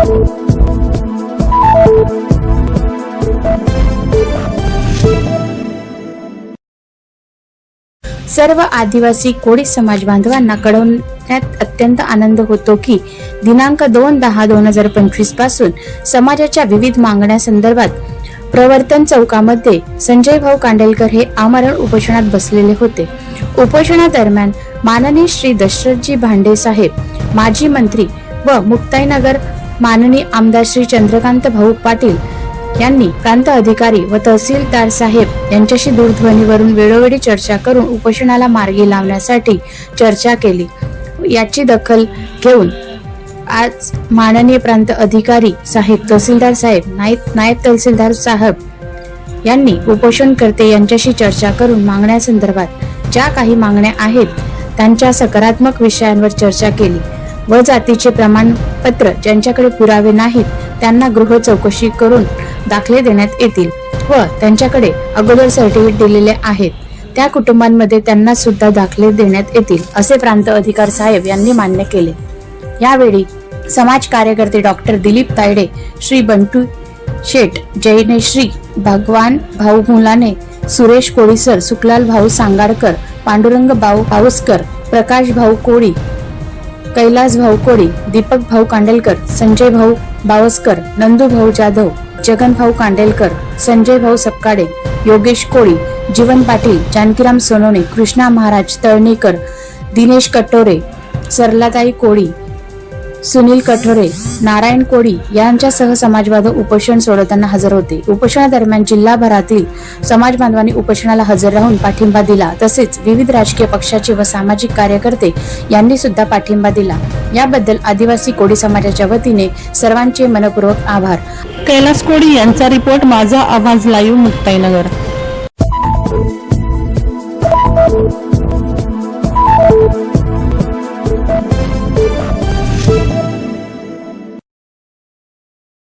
सर्व आदिवासी कोळी समाज बांधवांना कळवण्यात अत्यंत आनंद होतो की दिनांक दोन दहा दोन हजार पंचवीसपासून समाजाच्या विविध मागण्यासंदर्भात प्रवर्तन चौकामध्ये संजय भाऊ कांडेलकर हे आमरण उपोषणात बसलेले होते. उपोषणादरम्यान माननीय श्री दशरथजी भांडे साहेब माजी मंत्री व मुक्ताईनगर माननीय आमदार श्री चंद्रकांत भाऊ पाटील यांनी प्रांत अधिकारी व तहसीलदार साहेब यांच्याशी दूरध्वनीवरून वेळोवेळी चर्चा करून उपोषणाला मार्गी लावण्यासाठी चर्चा केली. याची दखल घेऊन आज माननीय प्रांत अधिकारी साहेब तहसीलदार साहेब नायब नायब तहसीलदार साहेब यांनी उपोषणकर्ते यांच्याशी चर्चा करून मागण्यासंदर्भात ज्या काही मागण्या आहेत त्यांच्या सकारात्मक विषयांवर चर्चा केली. व जातीचे प्रमाण पत्र ज्यांच्याकडे पुरावे नाहीत त्यांना गृह चौकशी करून दाखले देण्यात येतील व त्यांच्याकडे अगोदर सर्टिफिकेट दिलेले आहेत. त्या कुटुंबांमध्ये त्यांना सुद्धा दाखले देण्यात येतील असे प्रांत अधिकार साहेब यांनी मान्य केले. यावेळी समाज कार्यकर्ते डॉक्टर दिलीप तायडे श्री बंटू शेठ जयनेश्री भगवान भाऊ मुलाने सुरेश कोळीसर सुकलाल भाऊ सांगाडकर पांडुरंग भाऊ पाऊसकर प्रकाश भाऊ कोळी कैलास भाऊ कोळी दीपक भाऊ कांडेलकर संजय भाऊ बावस्कर नंदू भाऊ जाधव जगन भाऊ कांडेलकर संजय भाऊ सपकाडे योगेश कोळी जीवन पाटील जानकीराम सोनवणे कृष्णा महाराज तळणीकर दिनेश कटोरे सरलाताई कोळी सुनील कठोरे नारायण कोळी यांच्यासह समाजवाद उपोषण सोडवताना हजर होते. उपोषणादरम्यान जिल्हाभरातील समाज बांधवांनी उपोषणाला हजर राहून पाठिंबा दिला. तसेच विविध राजकीय पक्षाचे व सामाजिक कार्यकर्ते यांनी सुद्धा पाठिंबा दिला. याबद्दल आदिवासी कोळी समाजाच्या वतीने सर्वांचे मनपूर्वक आभार. कैलास कोळी यांचा रिपोर्ट माझा आवाज लाईव्ह मुक्ताईनगर.